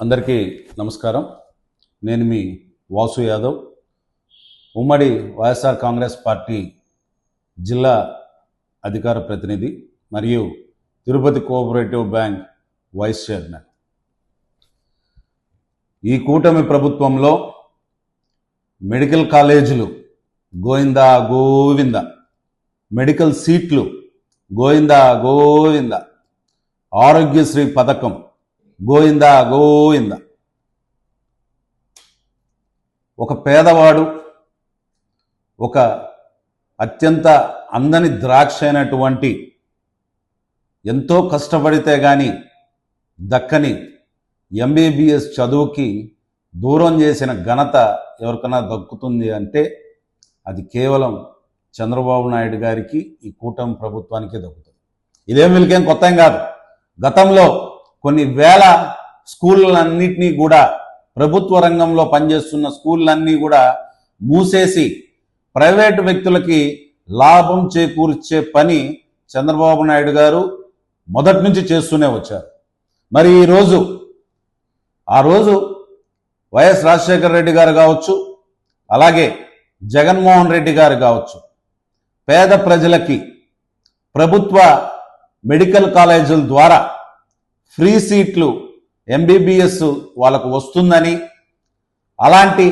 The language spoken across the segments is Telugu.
అందరికీ నమస్కారం. నేను మీ వాసు యాదవ్. ఉమ్మడి వైఎస్ఆర్ కాంగ్రెస్ పార్టీ జిల్లా అధికార ప్రతినిధి మరియు Tirupati cooperative bank vice chairman. ఈ కూటమి ప్రభుత్వంలో మెడికల్ కాలేజీలు గోవిందా గోవింద మెడికల్ సీట్లు గోవిందా గోవింద ఆరోగ్యశ్రీ పథకం గోవింద గోవింద. ఒక పేదవాడు ఒక అత్యంత అందని ద్రాక్ష అయినటువంటి ఎంతో కష్టపడితే కానీ దక్కని ఎంబీబీఎస్ చదువుకి దూరం చేసిన ఘనత ఎవరికైనా దక్కుతుంది అంటే అది కేవలం చంద్రబాబు నాయుడు గారికి ఈ కూటమి ప్రభుత్వానికే దక్కుతుంది. ఇదేం వీళ్ళకేం కొత్త కాదు. గతంలో కొన్ని వేల స్కూళ్ళన్నింటినీ కూడా ప్రభుత్వ రంగంలో పనిచేస్తున్న స్కూళ్ళన్నీ కూడా మూసేసి ప్రైవేటు వ్యక్తులకి లాభం చేకూర్చే పని చంద్రబాబు నాయుడు గారు మొదటి నుంచి చేస్తూనే వచ్చారు. మరి ఈరోజు ఆ రోజు వైఎస్ రాజశేఖర రెడ్డి గారు కావచ్చు అలాగే జగన్మోహన్ రెడ్డి గారు కావచ్చు పేద ప్రజలకి ప్రభుత్వ మెడికల్ కాలేజీల ద్వారా ఫ్రీ సీట్లు ఎంబీబీఎస్ వాళ్ళకు వస్తుందని అలాంటి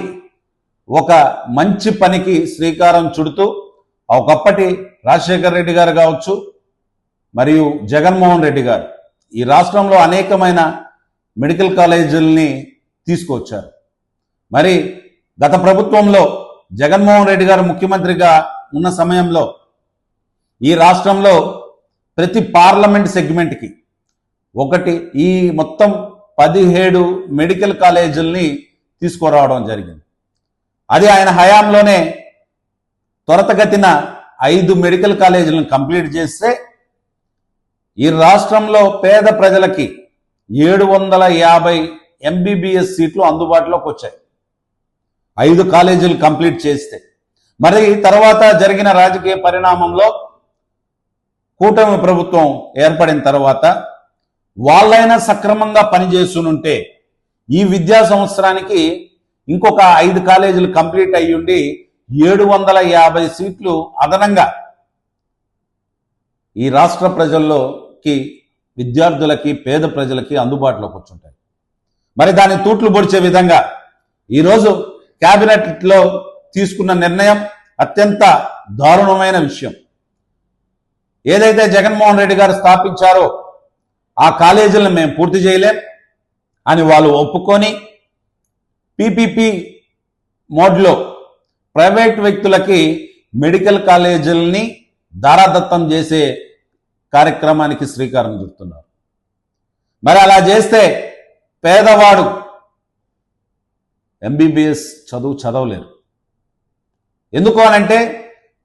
ఒక మంచి పనికి శ్రీకారం చుడుతూ ఒకప్పటి రాజశేఖర రెడ్డి గారు కావచ్చు మరియు జగన్మోహన్ రెడ్డి గారు ఈ రాష్ట్రంలో అనేకమైన మెడికల్ కాలేజీలని తీసుకొచ్చారు మరి గత ప్రభుత్వంలో జగన్మోహన్ రెడ్డి గారు ముఖ్యమంత్రిగా ఉన్న సమయంలో ఈ రాష్ట్రంలో ప్రతి పార్లమెంట్ సెగ్మెంట్కి ఒకటి ఈ మొత్తం పదిహేడు మెడికల్ కాలేజీల్ని తీసుకురావడం జరిగింది. అది ఆయన హయాంలోనే త్వరతగతిన ఐదు మెడికల్ కాలేజీలను కంప్లీట్ చేస్తే ఈ రాష్ట్రంలో పేద ప్రజలకి ఏడు వందల యాభై ఎంబీబీఎస్ సీట్లు అందుబాటులోకి వచ్చాయి. ఐదు కాలేజీలు కంప్లీట్ చేస్తే. మరి తర్వాత జరిగిన రాజకీయ పరిణామంలో కూటమి ప్రభుత్వం ఏర్పడిన తర్వాత వాళ్ళైనా సక్రమంగా పనిచేస్తునుంటే ఈ విద్యా సంవత్సరానికి ఇంకొక ఐదు కాలేజీలు కంప్లీట్ అయ్యుండి ఏడు వందల యాభై సీట్లు అదనంగా ఈ రాష్ట్ర ప్రజల్లోకి విద్యార్థులకి పేద ప్రజలకి అందుబాటులోకి వచ్చుంటాయి. మరి దాన్ని తూట్లు పొడిచే విధంగా ఈరోజు క్యాబినెట్లో తీసుకున్న నిర్ణయం అత్యంత దారుణమైన విషయం. ఏదైతే జగన్మోహన్ రెడ్డి గారు స్థాపించారో ఆ కాలేజీలను మేము పూర్తి చేయలేం అని వాళ్ళు ఒప్పుకొని పీపీపీ మోడ్లో ప్రైవేట్ వ్యక్తులకి మెడికల్ కాలేజీలని దారాదత్తం చేసే కార్యక్రమానికి శ్రీకారం చుడుతున్నారు. మరి అలా చేస్తే పేదవాడు ఎంబీబీఎస్ చదువు చదవలేరు. ఎందుకు అనంటే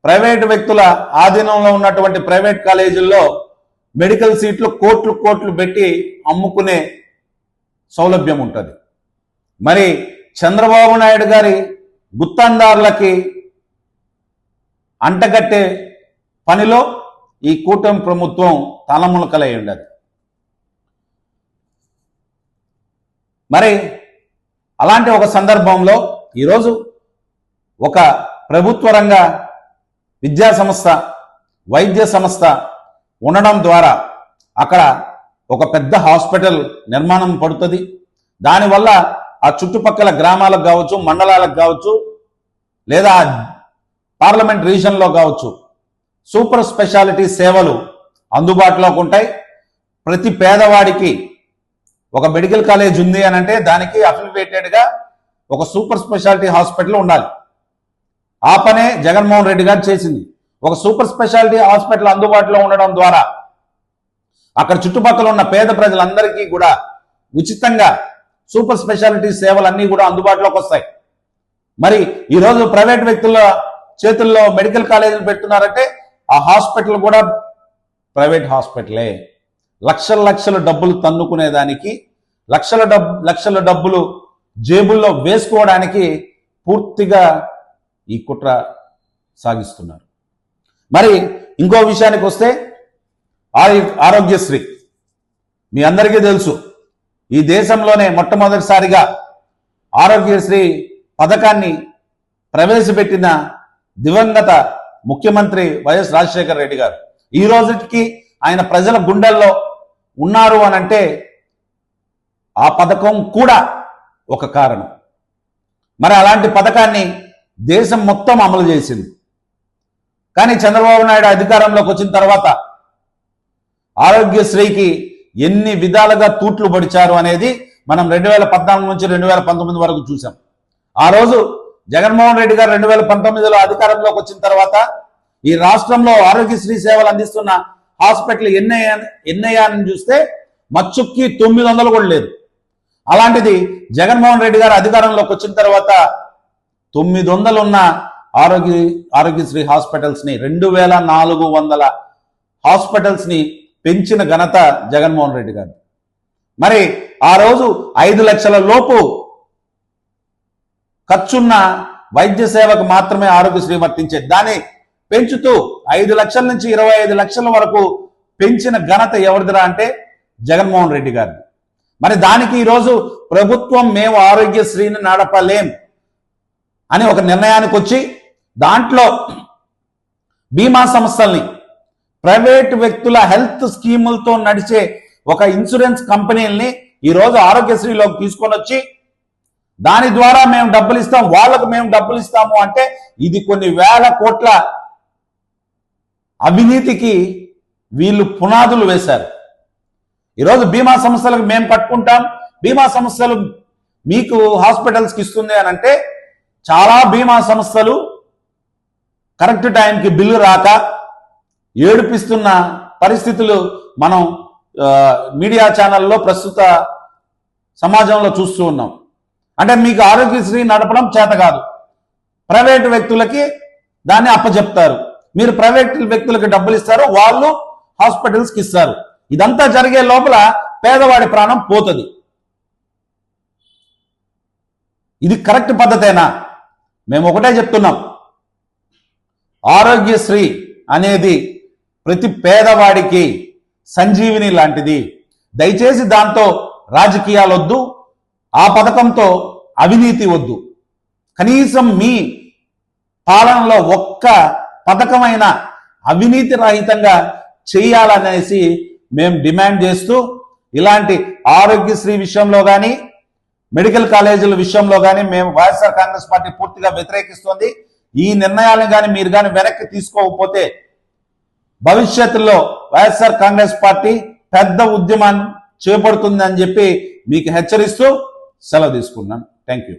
ప్రైవేటు వ్యక్తుల ఆధీనంలో ఉన్నటువంటి ప్రైవేట్ కాలేజీల్లో మెడికల్ సీట్లు కోట్లు కోట్లు పెట్టి అమ్ముకునే సౌలభ్యం ఉంటుంది. మరి చంద్రబాబు నాయుడు గారి గుత్తందారులకి అంటగట్టే పనిలో ఈ కూటమి ప్రభుత్వం తలములకలై ఉండదు. మరి అలాంటి ఒక సందర్భంలో ఈరోజు ఒక ప్రభుత్వ రంగ విద్యా సంస్థ వైద్య సంస్థ ఉండడం ద్వారా అక్కడ ఒక పెద్ద హాస్పిటల్ నిర్మాణం పడుతుంది. దానివల్ల ఆ చుట్టుపక్కల గ్రామాలకు కావచ్చు మండలాలకు కావచ్చు లేదా పార్లమెంట్ రీజన్లో కావచ్చు సూపర్ స్పెషాలిటీ సేవలు అందుబాటులోకి ఉంటాయి. ప్రతి పేదవాడికి ఒక మెడికల్ కాలేజ్ ఉంది అని అంటే దానికి అఫిలివేటెడ్గా ఒక సూపర్ స్పెషాలిటీ హాస్పిటల్ ఉండాలి. ఆ పనే జగన్మోహన్ రెడ్డి గారు చేసింది. ఒక సూపర్ స్పెషాలిటీ హాస్పిటల్ అందుబాటులో ఉండడం ద్వారా అక్కడ చుట్టుపక్కల ఉన్న పేద ప్రజలందరికీ కూడా ఉచితంగా సూపర్ స్పెషాలిటీ సేవలన్నీ కూడా అందుబాటులోకి వస్తాయి. మరి ఈరోజు ప్రైవేట్ వ్యక్తుల చేతుల్లో మెడికల్ కాలేజీలు పెడుతున్నారంటే ఆ హాస్పిటల్ కూడా ప్రైవేట్ హాస్పిటలే. లక్షల లక్షల డబ్బులు తన్నుకునేదానికి లక్షల డబ్ లక్షల డబ్బులు జేబుల్లో వేసుకోవడానికి పూర్తిగా ఈ కుట్ర సాగిస్తున్నారు. మరి ఇంకో విషయానికి వస్తే ఆరోగ్యశ్రీ. మీ అందరికీ తెలుసు. ఈ దేశంలోనే మొట్టమొదటిసారిగా ఆరోగ్యశ్రీ పథకాన్ని ప్రవేశపెట్టిన దివంగత ముఖ్యమంత్రి వైఎస్ రాజశేఖర రెడ్డి గారు. ఈ రోజుకి ఆయన ప్రజల గుండెల్లో ఉన్నారు అని అంటే ఆ పథకం కూడా ఒక కారణం. మరి అలాంటి పథకాన్ని దేశం మొత్తం అమలు చేసింది. కానీ చంద్రబాబు నాయుడు అధికారంలోకి వచ్చిన తర్వాత ఆరోగ్యశ్రీకి ఎన్ని విధాలుగా తూట్లు పడిచారు అనేది మనం రెండు వేల పద్నాలుగు నుంచి రెండు వేల పంతొమ్మిది వరకు చూసాం ఆ రోజు జగన్మోహన్ రెడ్డి గారు రెండు వేల పంతొమ్మిదిలో అధికారంలోకి వచ్చిన తర్వాత ఈ రాష్ట్రంలో ఆరోగ్యశ్రీ సేవలు అందిస్తున్న హాస్పిటల్ ఎన్నయ్యా ఎన్నయ్యానని చూస్తే మచ్చుక్కి తొమ్మిది వందలు కూడా లేదు. అలాంటిది జగన్మోహన్ రెడ్డి గారు అధికారంలోకి వచ్చిన తర్వాత తొమ్మిది వందలు ఉన్న ఆరోగ్య ఆరోగ్యశ్రీ హాస్పిటల్స్ని రెండు వేల నాలుగు వందల హాస్పిటల్స్ని పెంచిన ఘనత జగన్మోహన్ రెడ్డి గారు మరి ఆ రోజు ఐదు లక్షల లోపు ఖర్చున్న వైద్య సేవకు మాత్రమే ఆరోగ్యశ్రీ వర్తించేది. దాన్ని పెంచుతూ ఐదు లక్షల నుంచి ఇరవై ఐదు లక్షల వరకు పెంచిన ఘనత ఎవరిదిరా అంటే జగన్మోహన్ రెడ్డి గారు మరి దానికి ఈరోజు ప్రభుత్వం మేము ఆరోగ్యశ్రీని నడపలేం అని ఒక నిర్ణయానికి వచ్చి దాంట్లో బీమా సంస్థల్ని ప్రైవేట్ వ్యక్తుల హెల్త్ స్కీములతో నడిచే ఒక ఇన్సూరెన్స్ కంపెనీల్ని ఈరోజు ఆరోగ్యశ్రీలోకి తీసుకొని వచ్చి దాని ద్వారా మేము డబ్బులు ఇస్తాం వాళ్ళకు మేము డబ్బులు ఇస్తాము అంటే ఇది కొన్ని వేల కోట్ల అవినీతికి వీళ్ళు పునాదులు వేశారు. ఈరోజు బీమా సంస్థలకు మేము కట్టుకుంటాం. బీమా సంస్థలు మీకు హాస్పిటల్స్కి ఇస్తుంది అని అంటే చాలా బీమా సంస్థలు కరెక్ట్ టైంకి బిల్లు రాక ఏడిపిస్తున్న పరిస్థితులు మనం మీడియా ఛానల్లో ప్రస్తుత సమాజంలో చూస్తూ ఉన్నాం. అంటే మీకు ఆరోగ్యశ్రీ నడపడం చేత కాదు. ప్రైవేట్ వ్యక్తులకి దాన్ని అప్పచెప్తారు మీరు ప్రైవేట్ వ్యక్తులకి డబ్బులు ఇస్తారు వాళ్ళు హాస్పిటల్స్కి ఇస్తారు. ఇదంతా జరిగే లోపల పేదవాడి ప్రాణం పోతుంది. ఇది కరెక్ట్ పద్ధతేనా? మేము ఒకటే చెప్తున్నాం. ఆరోగ్యశ్రీ అనేది ప్రతి పేదవాడికి సంజీవిని లాంటిది. దయచేసి దాంతో రాజకీయాలు వద్దు ఆ పథకంతో అవినీతి వద్దు. కనీసం మీ పాలనలో ఒక్క పథకమైన అవినీతి రహితంగా చేయాలనేసి మేము డిమాండ్ చేస్తూ ఇలాంటి ఆరోగ్యశ్రీ విషయంలో కానీ మెడికల్ కాలేజీల విషయంలో కానీ మేము వైఎస్ఆర్ కాంగ్రెస్ పార్టీ పూర్తిగా వ్యతిరేకిస్తోంది. ఈ నిర్ణయాలను కానీ మీరు కానీ వెనక్కి తీసుకోకపోతే భవిష్యత్తులో వైఎస్ఆర్ కాంగ్రెస్ పార్టీ పెద్ద ఉద్యమాన్ని చేపడుతుంది అని చెప్పి మీకు హెచ్చరిస్తూ సెలవు తీసుకున్నాను థ్యాంక్ యూ